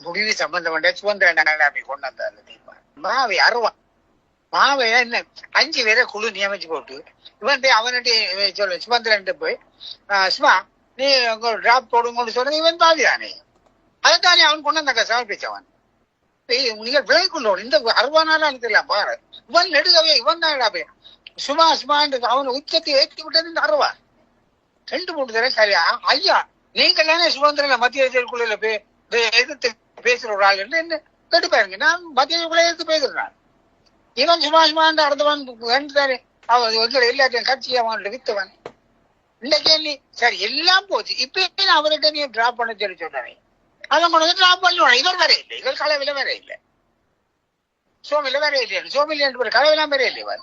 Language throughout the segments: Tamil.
முடிவு சம்பந்தப்பட்ட சுதந்திர நாளாமி கொண்டு வந்தார் தீர்மானம் மாவை அருவா மாவை என்ன? அஞ்சு பேரை குழு நியமிச்சு போட்டு இவன் போய் அவன்கிட்ட சொல்ல சுமந்திரன் போய் "ஆஹ் சும்மா நீ உங்க டிராப் போடுங்கன்னு சொன்னது இவன் பாவி தானே அதைத்தானே அவன் கொண்டு வந்தாங்க சமர்ப்பிச்சவன். நீங்கள் விலை கொண்டவன் இந்த அறுபதாயிரம் தெரியல பாரு. இவன் நெடுகவே இவன் தான் போய் சும்மா சும்மா அவன் உச்சத்தை ஏற்றி விட்டது இந்த அருவா. ரெண்டு மூணு தடவை சரியா? ஐயா நீங்க தானே சுதந்திர மத்திய செயற்குழுல போய் பே- எதிர்த்து பேசுற ஒரு ஆள் என்ன? கேட்டு பாருங்க. நான் மத்திய குழுல எதிர்த்து பேசுறேன். இவன் சும்மா சும்மா அடுத்தவன் ரெண்டு அவன் எல்லாத்தையும் கட்சி அவன் வித்தவன் இன்னைக்கு நீ சரி எல்லாம் போச்சு. இப்ப நான் அவர்கிட்ட நீ டிராப் பண்ண சொல்லி சொன்னானே. அவன் கொண்டு வந்து டிராப் பண்ணுவான். இவர் வேற இல்லை. இவர் கலவையில வேற இல்லை. சோமில வேற இல்லையா சோமில ரெண்டு கலவையெல்லாம் வேற இல்லை இவர்.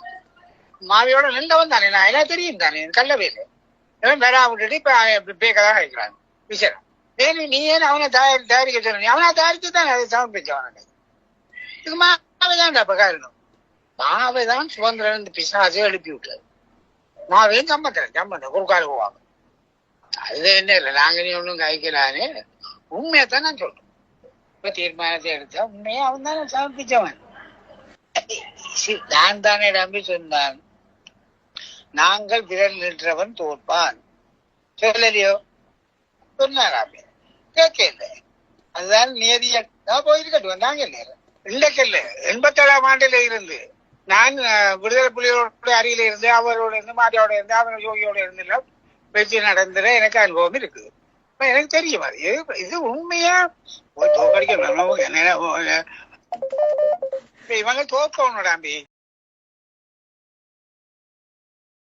மாவியோட நின்றவன் தானே. நான் எல்லாம் தெரியும் தானே. கல்லவே இல்லை இவன் வேற விட்டுட்டு இப்ப பேக்கதான் இருக்கிறான் விஷயம் ஏன் நீ ஏன் அவனை தயாரி தயாரிக்க சொன்ன அவனை தயாரிச்சு தான் அதை சமர்ப்பிச்சவன் இது மாவைதான் அப்ப காரணம். மாவை தான் சுதந்திரன் இந்த பிசாசே எழுப்பி விட்டது. மாவையும் சம்பந்தம் சம்பந்தம் குறுக்கால போவாங்க அது என்ன இல்லை நாங்க நீ ஒன்றும் கைக்கலான்னு உண்மையை தான் நான் சொல்றேன். இப்ப தீர்மானத்தை எடுத்தா உண்மையை அவன் தானே சமர்ப்பிச்சவன் நான் தானே நம்பி சொன்னான். நாங்கள் விரல் நின்றவன் தோற்பான். சொல்லலையோ? சொன்னாராமே. கேட்கல அதுதான் நியதிய நான் போயிருக்கட்டும் நாங்க இல்லை இன்றைக்கல்ல எண்பத்தேழாம் ஆண்டுல இருந்து நான் விடுதலை புலிகளோட அருகில இருந்து அவரோட இருந்து மாரியோட இருந்து அவர் யோகியோட இருந்து எல்லாம் பேச்சு நடந்துற எனக்கு அனுபவம் இருக்குது எனக்கு தெரியும் அது இது- உண்மையா தோக்கடிக்க இவங்க தோக்கணும்டாம்பி